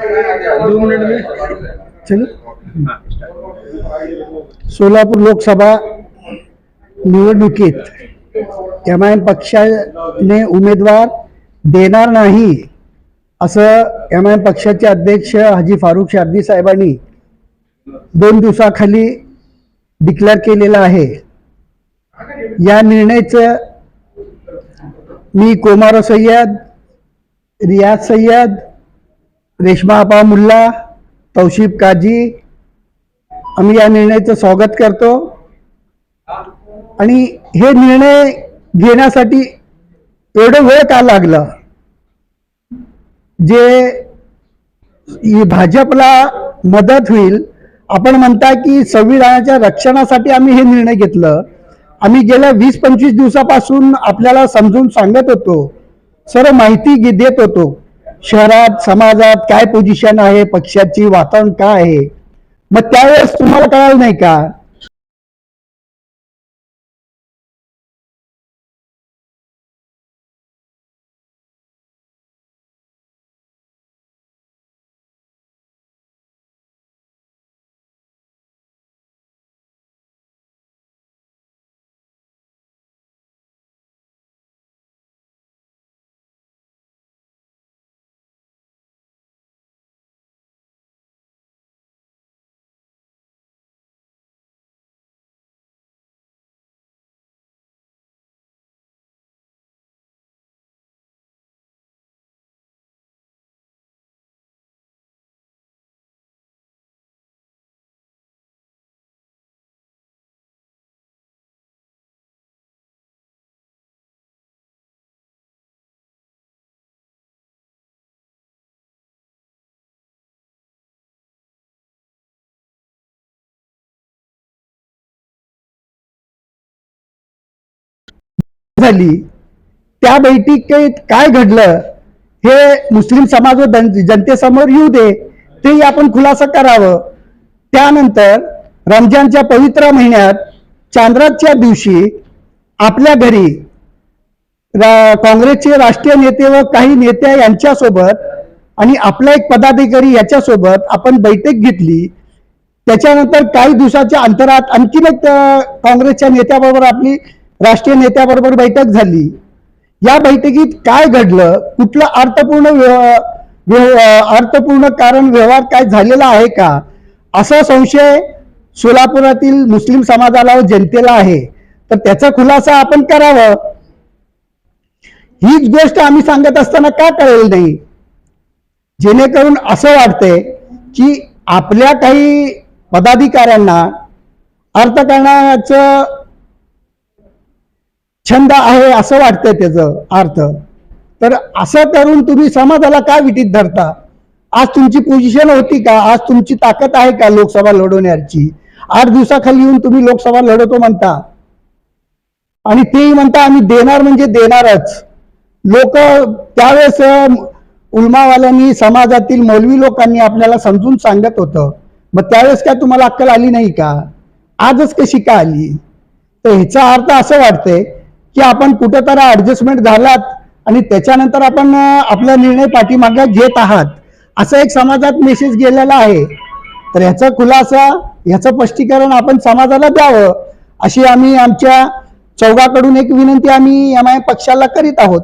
दो minute में चलो. सोलापूर लोकसभा निवडणुकीत एम आय एम पक्षाने उमेदवार देणार नाही असं एम आय एम पक्षाचे अध्यक्ष हाजी फारुख शार्दी साहेबांनी दोन दिवसाखाली डिक्लेअर केलेलं आहे. या निर्णयाचं मी कोमारो सय्यद रियाज सय्यद रेश्मा आपा मुल्ला तौशिफ काजी आम्ही या निर्णयाचं स्वागत करतो. आणि हे निर्णय घेण्यासाठी एवढं वेळ का लागलं? जे भाजपला मदत होईल आपण म्हणता की संविधानाच्या रक्षणासाठी आम्ही हे निर्णय घेतलं. आम्ही गेल्या वीस पंचवीस दिवसापासून आपल्याला समजून सांगत होतो सर्व माहिती देत होतो. शहरात समाजात काय पोझिशन आहे पक्षाची वातावरण काय आहे? मग त्यावेळेस तुम्हाला कळालं नाही का? झाली त्या बैठकीत काय घडलं हे मुस्लिम समाज व जनतेसमोर येऊ दे तेही आपण खुलासा करावं. त्यानंतर रमजानच्या पवित्र महिन्यात चांद्राच्या दिवशी आपल्या घरी रा- काँग्रेसचे राष्ट्रीय नेते व काही नेत्या यांच्यासोबत आणि आपला एक पदाधिकारी याच्यासोबत आपण बैठक घेतली. त्याच्यानंतर काही दिवसाच्या अंतरात आणखीन एक काँग्रेसच्या नेत्याबरोबर आपली राष्ट्रीय नेत्याबरोबर बैठक झाली. या बैठकीत काय घडलं? कुठलं अर्थपूर्ण अर्थपूर्ण कारण व्यवहार काय झालेला आहे का? असा संशय सोलापुरातील मुस्लिम समाजाला व जनतेला आहे. तर त्याचा खुलासा आपण करावं. हीच गोष्ट आम्ही सांगत असताना का कळेल नाही? जेणेकरून असं वाटतंय की आपल्या काही पदाधिकाऱ्यांना अर्थकारणाचं छंद आहे असं वाटतंय त्याचं अर्थ. तर असं करून तुम्ही समाजाला काय विटीत धरता? आज तुमची पोझिशन होती का? आज तुमची ताकद आहे का लोकसभा लढवण्याची? आठ दिवसाखाली येऊन तुम्ही लोकसभा लढवतो म्हणता. आणि तेही म्हणता आम्ही देणार म्हणजे देणारच. लोक त्यावेळेस उलमावाल्यांनी समाजातील मौलवी लोकांनी आपल्याला समजून सांगत होतं. मग त्यावेळेस काय तुम्हाला अक्कल आली नाही का? आजच कशी का आली? तर ह्याचा अर्थ असं वाटतंय की आपण कुठेतरी ऍडजस्टमेंट झालात आणि त्याच्यानंतर आपण आपला निर्णय पाठीमागे घेत आहात. असं एक समाजात मेसेज गेलेला आहे. तर ह्याचा खुलासा ह्याचं स्पष्टीकरण आपण समाजाला द्यावं अशी आम्ही आमच्या चौघाकडून एक विनंती आम्ही एम आय पक्षाला करीत आहोत.